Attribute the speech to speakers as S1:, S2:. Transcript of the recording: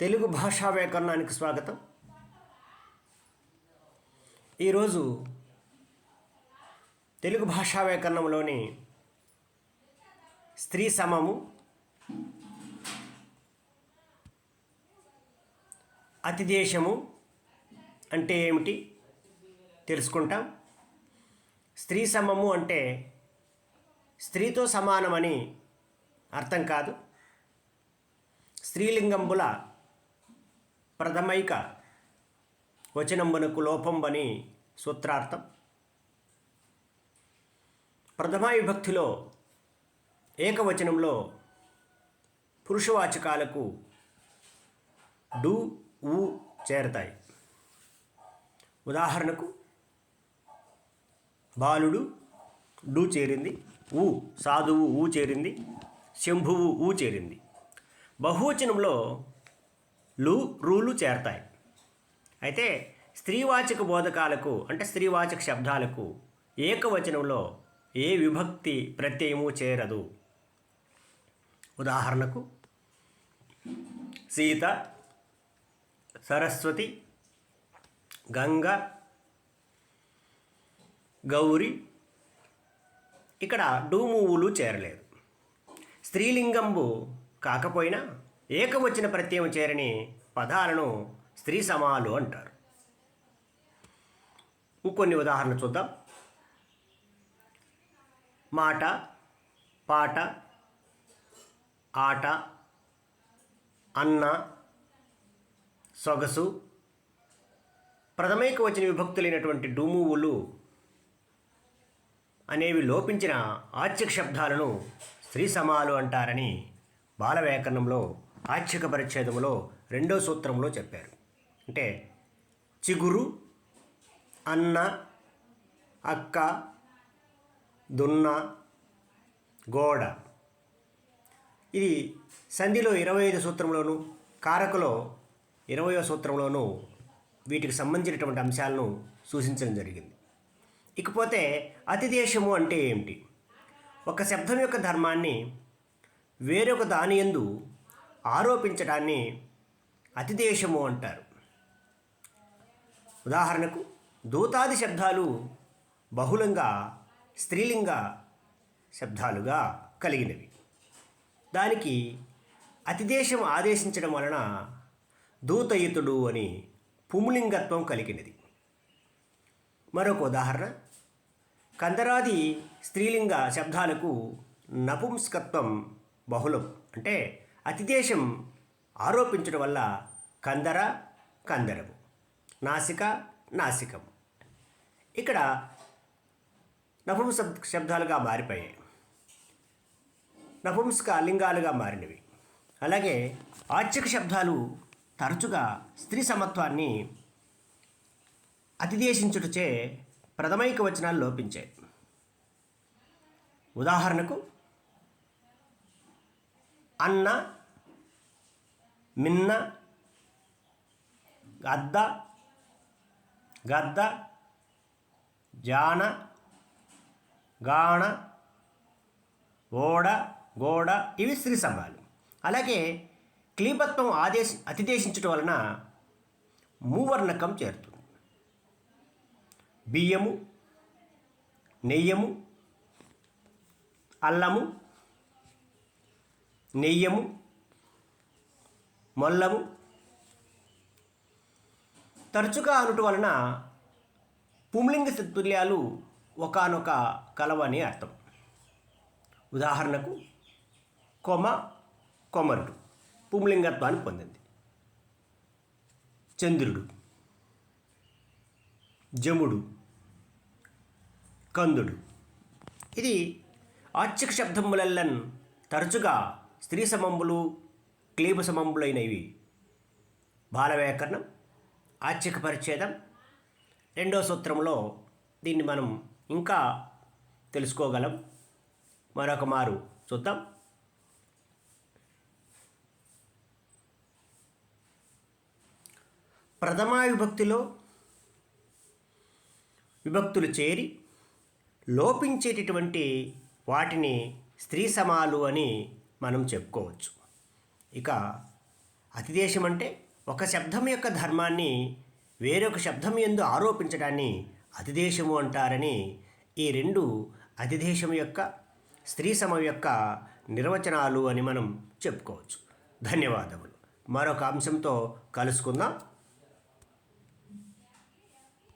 S1: తెలుగు భాషా వ్యాకరణానికి స్వాగతం. ఈరోజు తెలుగు భాషా వ్యాకరణంలోని స్త్రీ సమము అతిదేశము అంటే ఏమిటి తెలుసుకుంటాం. స్త్రీ సమము అంటే స్త్రీతో సమానమని అర్థం కాదు. స్త్రీలింగంబుల ప్రథమైక వచనంబనకు లోపంబని సూత్రార్థం. ప్రథమా విభక్తిలో ఏకవచనంలో పురుషవాచకాలకు డు ఊ చేరతాయి. ఉదాహరణకు బాలుడు డు చేరింది ఊ సాధువు ఊ చేరింది శంభువు ఊ చేరింది. బహువచనంలో లు రూలు చేరతాయి. అయితే స్త్రీవాచక బోధకాలకు అంటే స్త్రీవాచక శబ్దాలకు ఏకవచనంలో ఏ విభక్తి ప్రత్యయము చేరదు. ఉదాహరణకు సీత సరస్వతి గంగ గౌరి ఇక్కడ డూమువులు చేరలేదు. స్త్రీలింగంబు కాకపోయినా ఏకవచన ప్రత్యయం చేరని పదాలను స్త్రీ సమాలు అంటారు. ఇంకొన్ని ఉదాహరణ చూద్దాం. మాట పాట ఆట అన్న సొగసు ప్రథమైక వచ్చిన విభక్తులైనటువంటి డూమువులు అనేవి లోపించిన ఆచ్యక్ శబ్దాలను స్త్రీ సమాలు అంటారని బాలవ్యాకరణంలో ఆచ్ఛిక పరిచ్ఛేదములో రెండో సూత్రంలో చెప్పారు. అంటే చిగురు అన్న అక్క దున్న గోడ. ఇది సంధిలో ఇరవై ఐదు సూత్రంలోను కారకులో ఇరవయో సూత్రంలోనూ వీటికి సంబంధించినటువంటి అంశాలను సూచించడం జరిగింది. ఇకపోతే అతిదేశము అంటే ఏమిటి? ఒక శబ్దం యొక్క ధర్మాన్ని వేరొక దాని యందు ఆరోపించడాన్ని అతిదేశము అంటారు. ఉదాహరణకు దూతాది శబ్దాలు బహుళంగా స్త్రీలింగ శబ్దాలుగా కలిగినవి. దానికి అతిదేశం ఆదేశించడం వలన దూతయుతుడు అని పుంలింగత్వం కలిగినది. మరొక ఉదాహరణ కందరాది స్త్రీలింగ శబ్దాలకు నపుంసకత్వం బహుళం. అంటే అతిదేశం ఆరోపించడం వల్ల కందర కందరము. నాసిక నాసికం ఇక్కడ నపుంస శబ్దాలుగా మారిపోయాయి. నపుంసక లింగాలుగా మారినవి. అలాగే ఆర్చిక శబ్దాలు తరచుగా స్త్రీ సమత్వాన్ని అతిదేశించుటచే ప్రథమైక వచనాలు లోపించాయి. ఉదాహరణకు అన్న మిన్న గద్ద గద్ద జాన గాణ ఓడ గోడ ఇవి స్త్రీ సంభాలు. అలాగే క్లీపత్వం ఆదేశ అతిదేశించడం వలన మూవర్ణకం చేరుతుంది. బియ్యము నెయ్యము అల్లము నెయ్యము మొల్లము. తరచుగా అనుట వలన పుంలింగ సత్తుల్యాలు ఒకనొక కలవని అర్థం. ఉదాహరణకు కొమ కొమరుడు పుంలింగత్వాన్ని పొందింది. చంద్రుడు జముడు కందుడు. ఇది ఆచ్యక శబ్దములల్లన్ తరచుగా స్త్రీ సమంబులు క్లీబ సమంబులైనవి బాలవ్యాకరణం వ్యాకరణం పరిచ్ఛేదం. రెండో సూత్రంలో దీన్ని మనం ఇంకా తెలుసుకోగలం. మరొక మారు చూద్దాం. ప్రథమా విభక్తిలో విభక్తులు చేరి లోపించేటటువంటి వాటిని స్త్రీ సమాలు అని మనం చెప్పుకోవచ్చు. ఇక అతిదేశం అంటే ఒక శబ్దం యొక్క ధర్మాన్ని వేరొక శబ్దం ఎందు ఆరోపించడాన్ని అతిదేశము అంటారని ఈ రెండు అతిదేశం యొక్క స్త్రీ సమ యొక్క నిర్వచనాలు అని మనం చెప్పుకోవచ్చు. ధన్యవాదములు. మరొక అంశంతో కలుసుకుందాం.